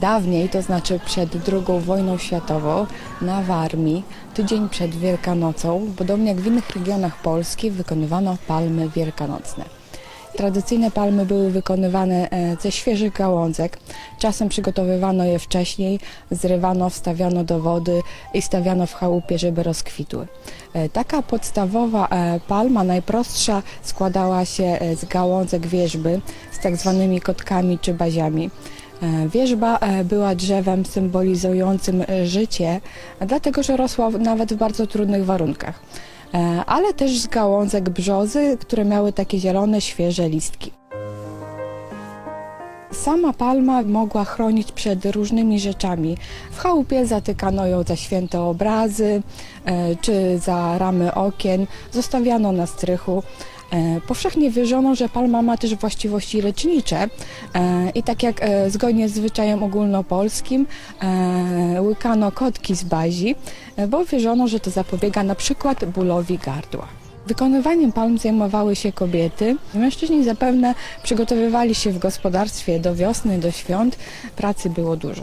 Dawniej, to znaczy przed II wojną światową, na Warmii, tydzień przed Wielkanocą, podobnie jak w innych regionach Polski, wykonywano palmy wielkanocne. Tradycyjne palmy były wykonywane e, ze świeżych gałązek. Czasem przygotowywano je wcześniej, zrywano, wstawiano do wody i stawiano w chałupie, żeby rozkwitły. E, Taka podstawowa e, palma, najprostsza, składała się z gałązek wierzby z tak zwanymi kotkami czy baziami. E, Wierzba e, była drzewem symbolizującym e, życie, dlatego że rosła nawet w bardzo trudnych warunkach. Ale też z gałązek brzozy, które miały takie zielone, świeże listki. Sama palma mogła chronić przed różnymi rzeczami. W chałupie zatykano ją za święte obrazy czy za ramy okien, zostawiano na strychu. E, Powszechnie wierzono, że palma ma też właściwości lecznicze e, i tak jak e, zgodnie z zwyczajem ogólnopolskim łykano kotki z bazi, bo wierzono, że to zapobiega na przykład bólowi gardła. Wykonywaniem palm zajmowały się kobiety. Mężczyźni zapewne przygotowywali się w gospodarstwie do wiosny, do świąt. Pracy było dużo.